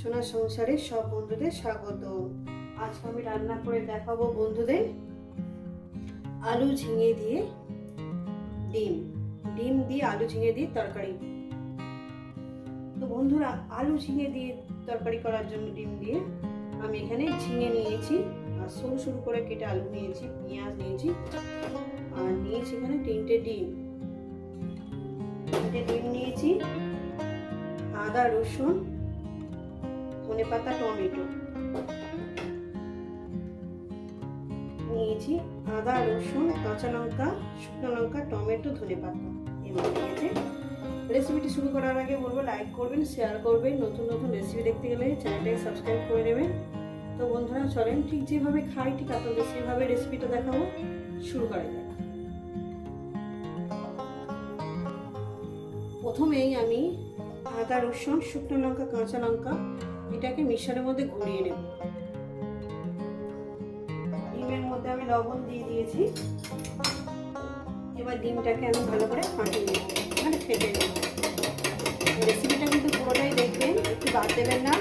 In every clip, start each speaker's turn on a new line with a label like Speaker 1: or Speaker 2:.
Speaker 1: সোনার সংসারে সব বন্ধুদের স্বাগত। আজকে আমি রান্না করে দেখাবো বন্ধুদের আলু ঝিঙে দিয়ে ডিম। ডিম দিয়ে আলু ঝিঙে দিয়ে তরকারি। তো বন্ধুরা, আলু ঝিঙে দিয়ে তরকারি করার জন্য ডিম দিয়ে আমি এখানে ঝিঙে নিয়েছি, আর সরু সরু করে কেটে আলু নিয়েছি, পেঁয়াজ নিয়েছি, আর নিয়েছি এখানে তিনটে ডিম। তিনটে ডিম নিয়েছি, আদা, রসুন ধনে পাতা টমেটো। নিয়েছি আদা, রসুন, কাঁচা লঙ্কা, শুকনো লঙ্কা, টমেটো ধনে পাতা রেসিপিটি শুরু করার আগে বলব লাইক করবেন শেয়ার করবেন। নতুন নতুন রেসিপি দেখতে গেলে চ্যানেলটাকে সাবস্ক্রাইব করে নেবেন। তো বন্ধুরা, চলেন, ঠিক যেভাবে খাই, ঠিক আপনাদের সেভাবে রেসিপিটা দেখাবো। শুরু করা যাক। প্রথমেই আমি আদা, রসুন, শুকনো লঙ্কা, কাঁচা লঙ্কা এটাকে মিক্সারের মধ্যে ঘুরিয়ে নেব। ডিমের মধ্যে আমি লবণ দিয়ে দিয়েছি। এবার ডিমটাকে আমি ভালো করে ফাটিয়ে নেব। মানে ফেটে নেব। রেসিপিটা কিন্তু পুরোটাই দেখবেন, একটু বাদ দেবেন না।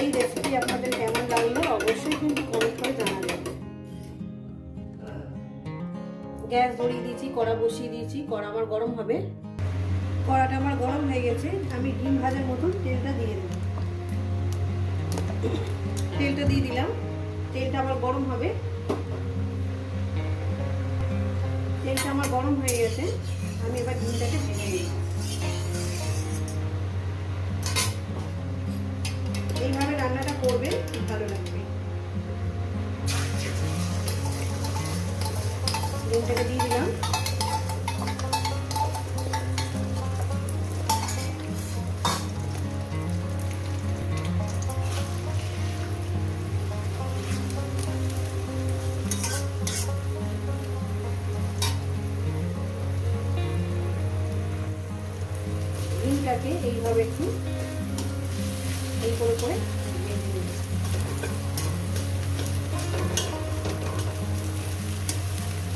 Speaker 1: এই রেসিপি আপনাদের কেমন লাগল অবশ্যই কিন্তু কমেন্ট করে জানাবেন। গ্যাস ধরিয়ে দিয়েছি, কড়া বসিয়ে দিয়েছি। কড়া আমার গরম হবে। কড়াটা আমার গরম হয়ে গেছে। আমি ডিম ভাজার মতন তেলটা দিয়ে দেব। তেলটা দিয়ে দিলাম। তেলটা আবার গরম হবে। তেলটা আমার গরম হয়ে গেছে। আমি এবার ডিমটাকে ভেজে নিই এইভাবে রান্নাটা করবে ভালো লাগবে। ডিমটাকে এইভাবে একটু এই করে করে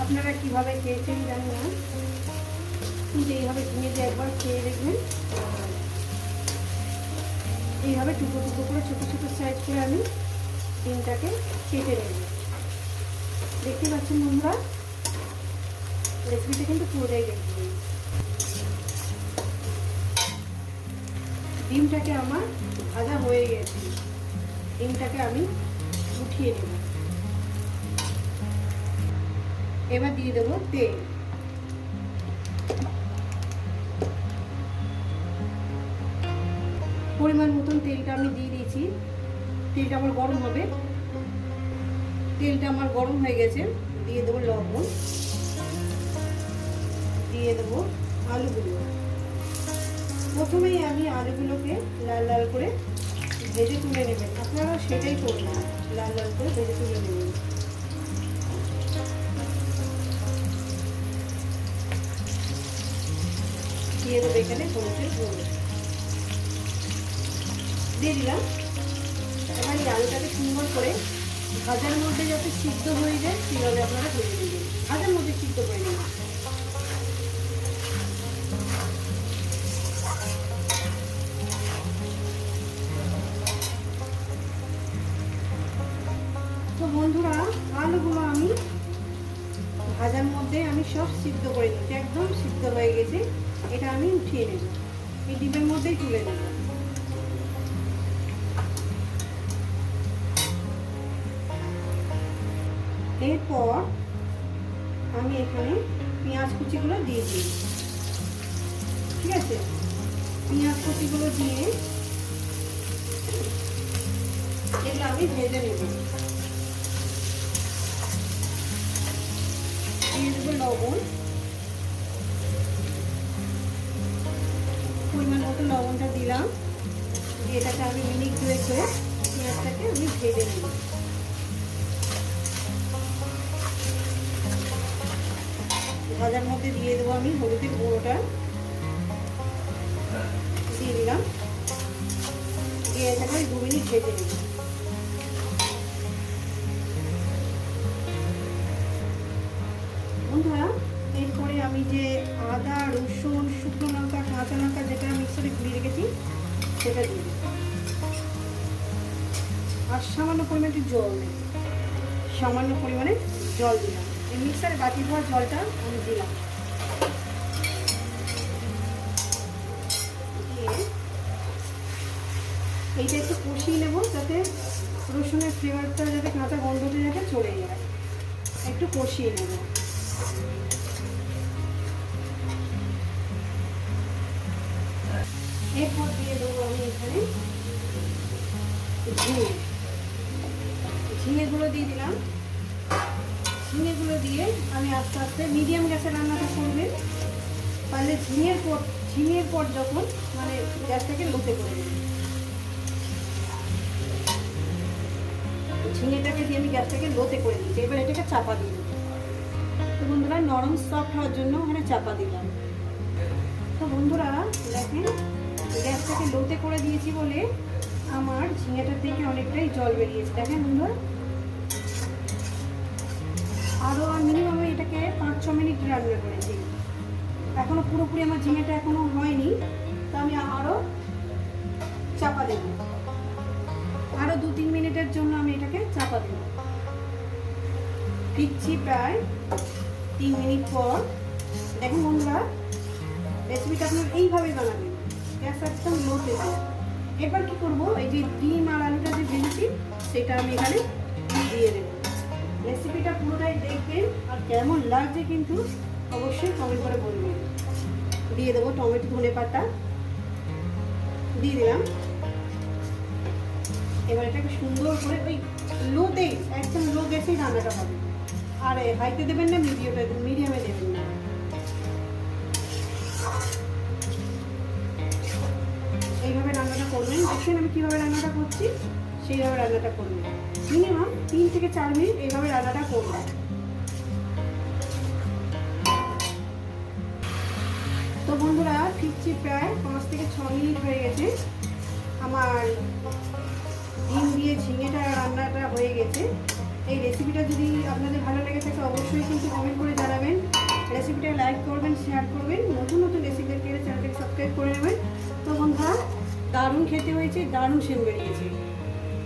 Speaker 1: আপনারা কীভাবে খেয়েছেন জানি না। কিন্তু এইভাবে কিনে দিয়ে একবার খেয়ে দেখবেন। এইভাবে টুকরো টুকরো করে ছোটো ছোটো সাইজ করে আমি ডিমটাকে কেটে নেব। দেখতে পাচ্ছেন বন্ধুরা? রেসিপিটা কিন্তু পুরোটাই দেখবেন। ডিমটাকে আমার ভাজা হয়ে গেছে। ডিমটাকে আমি উঠিয়ে নেব। এবার দিয়ে দেবো তেল। পরিমাণ মতন তেলটা আমি দিয়ে দিয়েছি। তেলটা আমার গরম হবে। তেলটা আমার গরম হয়ে গেছে। দিয়ে দেবো লবণ। দিয়ে দেবো আলুগুলো। প্রথমেই আমি আলুগুলোকে লাল লাল করে ভেজে তুলে নেবেন। আপনারা সেটাই করবেন লাল লাল করে ভেজে তুলে নেবেন। দিয়ে দেবো এখানে হলুদের গুঁড়ো। দিয়ে দিলাম। এবার এই আলুটাকে সুন্দর করে ভাজার মধ্যে যাতে সিদ্ধ হয়ে যায়, সেভাবে আপনারা ভেজে দেবেন ভাজার মধ্যে সিদ্ধ করে বন্ধুরা, আলুগুলো আমি ভাজার মধ্যে আমি সব সিদ্ধ করে নিচ্ছি একদম সিদ্ধ হয়ে গেছে। এটা আমি উঠিয়ে নেব। এই ডিমের মধ্যেই তুলে নেব। এরপর আমি এখানে পেঁয়াজ কুচিগুলো দিয়ে দিই। ঠিক আছে? পেঁয়াজ কুচিগুলো দিয়ে এগুলো আমি ভেজে নেব। দিয়ে দেবো লবণ। পরিমাণ মতো লবণটা দিলাম। দিয়ে এটাকে আমি মিনিট দুয়েক করে পেঁয়াজটাকে আমি ভেজে নেব। ভাজার মধ্যে দিয়ে দেবো আমি হলুদের গুঁড়োটা। দিয়ে দিলাম। দিয়ে এটাকে দু মিনিট ভেজে নেব। বন্ধুরা, এরপরে আমি যে আদা, রসুন, শুকনো লঙ্কা, কাঁচা লঙ্কা যেটা মিক্সারে ঘুরিয়ে রেখেছি, সেটা দিই আর সামান্য পরিমাণে একটু জল দেব সামান্য পরিমাণে জল দিলাম। এই মিক্সারে বাটি ধোয়া জলটা আমি দিলাম। এইটা একটু কষিয়ে নেব যাতে রসুনের ফ্লেভারটা যাতে কাঁচা গন্ধটা যাতে চলে যায়। একটু কষিয়ে নেব। এরপর দিয়ে আমি এখানে ঝিঙে ঝিঙেগুলো দিয়ে দিলাম। ঝিঙেগুলো দিয়ে আমি আস্তে আস্তে মিডিয়াম গ্যাসে রান্নাটা পর ঝিঙের পর যখন মানে গ্যাসটাকে লোতে করে ঝিঙেটাকে দিয়ে আমি গ্যাসটাকে লোতে করে দিচ্ছি এবার এটাকে চাপা দিয়ে দিই তো বন্ধুরা, নরম সফট হওয়ার জন্য ওখানে চাপা দিলাম। তো বন্ধুরা, দেখেন, গ্যাসটাকে লোতে করে দিয়েছি বলে আমার ঝিঙেটার থেকে অনেকটাই জল বেরিয়েছে। দেখেন বন্ধুরা আরও মিনিমাম এটাকে পাঁচ, ছ মিনিট রান্না করেছি। এখনও পুরোপুরি আমার ঝিঙেটা এখনও হয়নি, তো আমি আরও চাপা দেব। আরও দু, তিন মিনিটের জন্য আমি এটাকে চাপা দেব। ফিরছি প্রায় তিন মিনিট পর দেখুন বন্ধুরা রেসিপিটা আপনার এইভাবে বানাবেন। গ্যাস একদম লোতে এবার কি করব? এই যে ডিম আর আলুটা যে ভেজেছি, সেটা আমি এখানে দিয়ে দেবো। রেসিপিটা পুরোটাই দেখবেন আর কেমন লাগছে কিন্তু অবশ্যই কমেন্ট করে বলবেন। দিয়ে দেবো টমেটো ধনে পাতা। দিয়ে দিলাম। এবার এটাকে সুন্দর করে ওই লোতেই একদম লো গ্যাসেই রান্নাটা হবে। আর, হাইতে দেবেন না, মিডিয়ামে মিডিয়ামে দেবেন না। এইভাবে রান্নাটা করবেন, দেখছেন আমি কীভাবে রান্নাটা করছি? সেইভাবে রান্নাটা করবেন। মিনিমাম তিন থেকে চার মিনিট এইভাবে রান্নাটা করবেন। তো বন্ধুরা, ফিরছি প্রায় পাঁচ থেকে ছ মিনিট হয়ে গেছে। আমার ডিম দিয়ে ঝিঙেটা রান্নাটা হয়ে গেছে। এই রেসিপিটা যদি আপনাদের ভালো লেগে থাকে, অবশ্যই কিন্তু কমেন্ট করে জানাবেন। রেসিপিটা লাইক করবেন শেয়ার করবেন। নতুন নতুন রেসিপি পেলে চ্যানেলটাকে সাবস্ক্রাইব করে নেবেন। তো বন্ধুরা, দারুণ খেতে হয়েছে, দারুণ সেন বেরিয়েছে।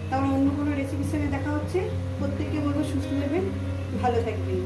Speaker 1: তারপর অন্য কোনো রেসিপির সঙ্গে দেখা হচ্ছে। প্রত্যেককে বলব সুস্থ থাকবেন, ভালো থাকবেন।